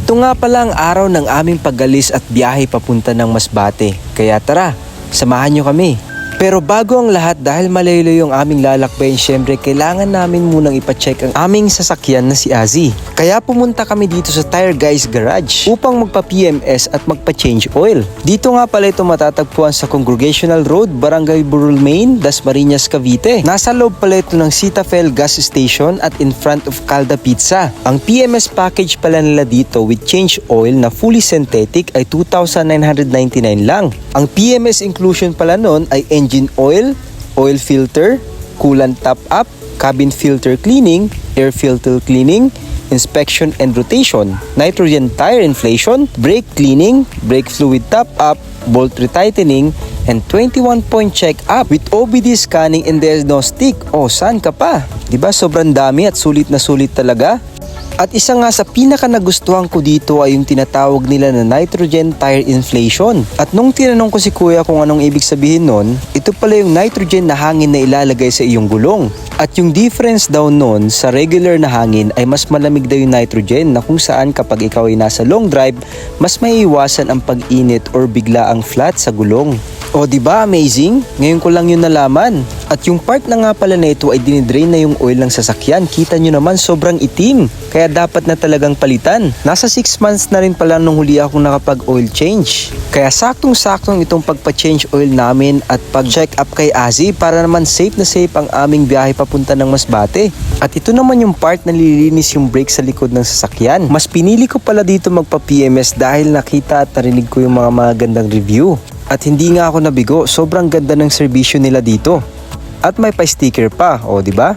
Ito nga pala ang araw ng aming pagalis at biyahe papunta ng Masbate. Kaya tara, samahan nyo kami. Pero bago ang lahat dahil malayo yung aming lalakbayin syempre kailangan namin munang ipacheck ang aming sasakyan na si Azzy. Kaya pumunta kami dito sa Tire Guys Garage upang magpa-PMS at magpa-change oil. Dito nga pala ito matatagpuan sa Congregational Road, Barangay Burul Main, Dasmariñas, Cavite. Nasa loob pala ito ng Citafel Gas Station at in front of Calda Pizza. Ang PMS package pala nila dito with change oil na fully synthetic ay 2,999 lang. Ang PMS inclusion pala nun ay engine oil, oil filter, coolant top up, cabin filter cleaning, air filter cleaning, inspection and rotation, nitrogen tire inflation, brake cleaning, brake fluid top up, bolt retightening, and 21 point check up with OBD scanning and diagnostic. O, saan ka pa? ba sobrang dami at sulit na sulit talaga? At isa nga sa pinaka nagustuhan ko dito ay yung tinatawag nila na nitrogen tire inflation. At nung tinanong ko si kuya kung anong ibig sabihin nun, ito pala yung nitrogen na hangin na ilalagay sa iyong gulong. At yung difference daw nun sa regular na hangin ay mas malamig daw yung nitrogen na kung saan kapag ikaw ay nasa long drive, mas maiiwasan ang pag-init or bigla ang flat sa gulong. O di ba amazing? Ngayon ko lang yun nalaman. At yung part na nga pala na ito ay dinidrain na yung oil ng sasakyan. Kita nyo naman sobrang itim. Kaya dapat na talagang palitan. Nasa 6 months na rin pala nung huli akong nakapag oil change. Kaya saktong-saktong itong pagpa-change oil namin at pag-check up kay Azzy para naman safe na safe ang aming biyahe papunta ng Masbate. At ito naman yung part na nililinis yung brake sa likod ng sasakyan. Mas pinili ko pala dito magpa-PMS dahil nakita at narinig ko yung mga magandang review. At hindi nga ako nabigo, sobrang ganda ng serbisyo nila dito. At may pa-sticker pa, o di ba?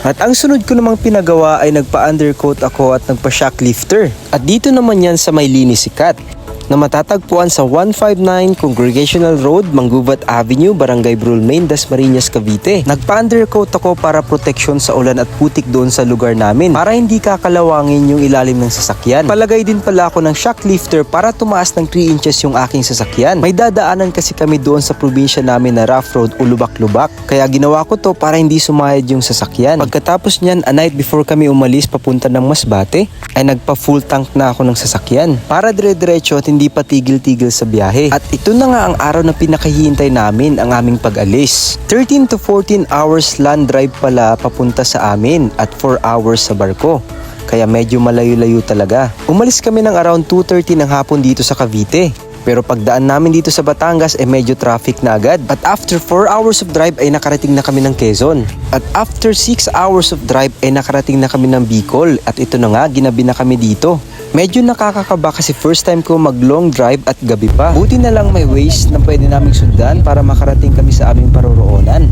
At ang sunod ko namang pinagawa ay nagpa-undercoat ako at nagpa-shock lifter. At dito naman yan sa may linis sikat na matatagpuan sa 159 Congregational Road, Mangubat Avenue, Barangay Brulmain, Dasmariñas, Cavite. Nagpa-undercoat ako para proteksyon sa ulan at putik doon sa lugar namin para hindi kakalawangin yung ilalim ng sasakyan. Palagay din pala ako ng shock lifter para tumaas ng 3 inches yung aking sasakyan. May dadaanan kasi kami doon sa probinsya namin na rough road o lubak-lubak. Kaya ginawa ko to para hindi sumahid yung sasakyan. Pagkatapos niyan, a night before kami umalis papunta ng Masbate, ay nagpa full tank na ako ng sasakyan para dire-diretso at hindi pa tigil-tigil sa biyahe. At ito na nga ang araw na pinakahihintay namin ang aming pag-alis. 13 to 14 hours land drive pala papunta sa amin at 4 hours sa barko. Kaya medyo malayo-layo talaga. Umalis kami ng around 2.30 ng hapon dito sa Cavite. Pero pagdaan namin dito sa Batangas ay medyo traffic na agad. At after 4 hours of drive ay nakarating na kami ng Quezon. At after 6 hours of drive ay nakarating na kami ng Bicol. At ito na nga, ginabi na kami dito. Medyo nakakakaba kasi first time ko mag long drive at gabi pa. Buti na lang may ways na pwede naming sundan para makarating kami sa aming paroroonan.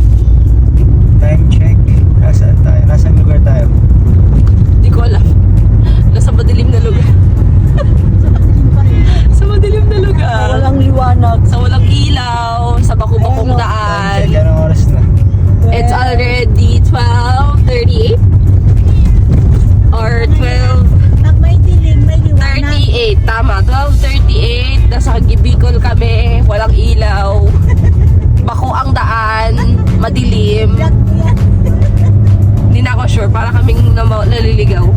Para kaming naliligaw.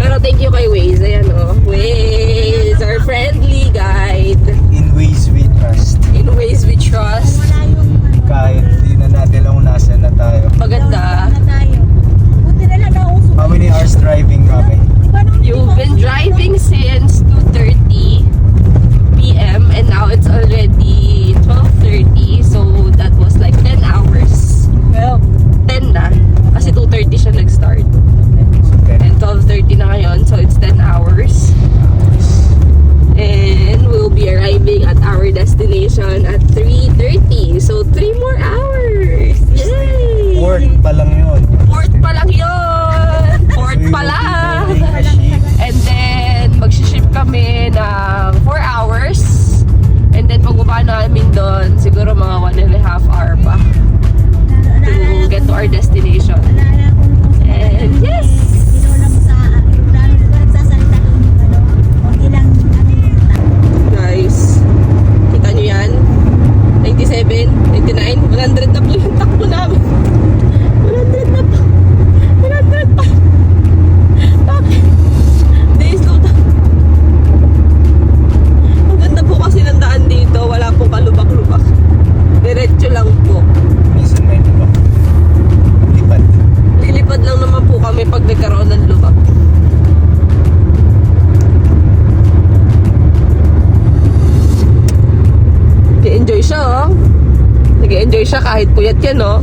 Pero thank you kay Waze. Ayan o. Oh. Waze, our friendly guide. In ways we trust. In Waze we trust. 3.30. So 3 more hours. Yay! Port pa lang yun. Port pa lang yun! Port pa lang! And then, magsiship kami ng 4 hours. And then, pagbaba namin doon, siguro mga 1 and a half hour pa to get to our destination. And yes! Okay siya kahit puyat yan, no?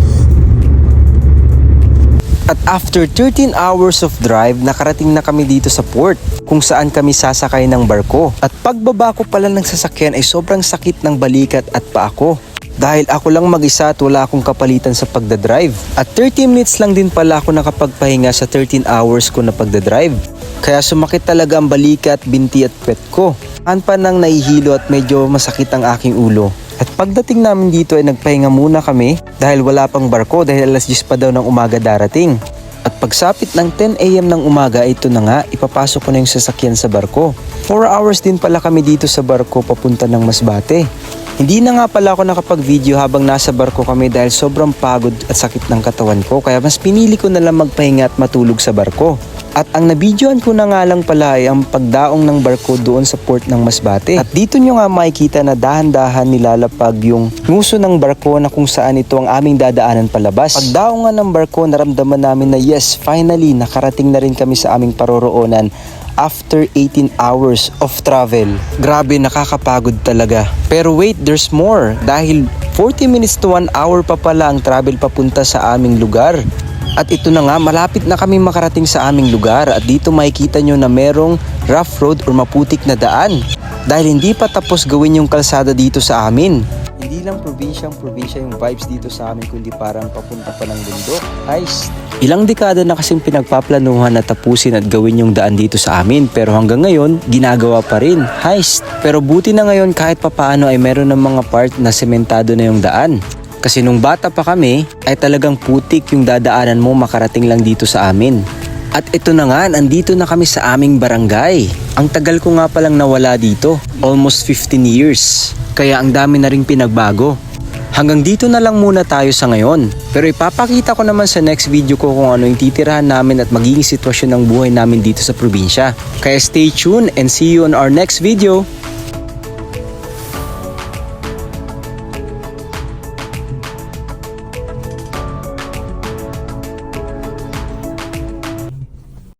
At after 13 hours of drive, nakarating na kami dito sa port kung saan kami sasakay ng barko. At pagbaba ko pala ng sasakyan ay sobrang sakit ng balikat at paa ko. Dahil ako lang mag-isa at wala akong kapalitan sa pagdadrive. At 30 minutes lang din pala ako nakapagpahinga sa 13 hours ko na pagdadrive. Kaya sumakit talaga ang balikat, binti at pet ko. An pa nang nahihilo at medyo masakit ang aking ulo. At pagdating namin dito ay nagpahinga muna kami dahil wala pang barko dahil alas 10 pa daw ng umaga darating. At pagsapit ng 10am ng umaga, ito na nga, ipapasok ko na yung sasakyan sa barko. 4 hours din pala kami dito sa barko papunta ng Masbate. Hindi na nga pala ako nakapag-video habang nasa barko kami dahil sobrang pagod at sakit ng katawan ko kaya mas pinili ko na lang magpahinga at matulog sa barko. At ang nabidyoan ko na nga lang pala ay ang pagdaong ng barko doon sa port ng Masbate. At dito nyo nga makikita na dahan-dahan nilalapag yung nguso ng barko na kung saan ito ang aming dadaanan palabas. Pagdaong nga ng barko, naramdaman namin na yes, finally, nakarating na rin kami sa aming paroroonan after 18 hours of travel. Grabe, nakakapagod talaga. Pero wait, there's more. Dahil 40 minutes to 1 hour pa pala ang travel papunta sa aming lugar. At ito na nga, malapit na kami makarating sa aming lugar at dito makikita nyo na merong rough road or maputik na daan. Dahil hindi pa tapos gawin yung kalsada dito sa amin. Hindi lang probinsyang probinsya yung vibes dito sa amin kundi parang papunta pa ng bundok. Guys, ilang dekada na kasing pinagpaplanuhan na tapusin at gawin yung daan dito sa amin pero hanggang ngayon ginagawa pa rin. Heist! Pero buti na ngayon kahit papaano ay meron ng mga part na sementado na yung daan. Kasi nung bata pa kami, ay talagang putik yung dadaanan mo makarating lang dito sa amin. At ito na nga, nandito na kami sa aming barangay. Ang tagal ko nga palang nawala dito, almost 15 years. Kaya ang dami na ring pinagbago. Hanggang dito na lang muna tayo sa ngayon. Pero ipapakita ko naman sa next video ko kung ano yung titirahan namin at magiging sitwasyon ng buhay namin dito sa probinsya. Kaya stay tuned and see you on our next video.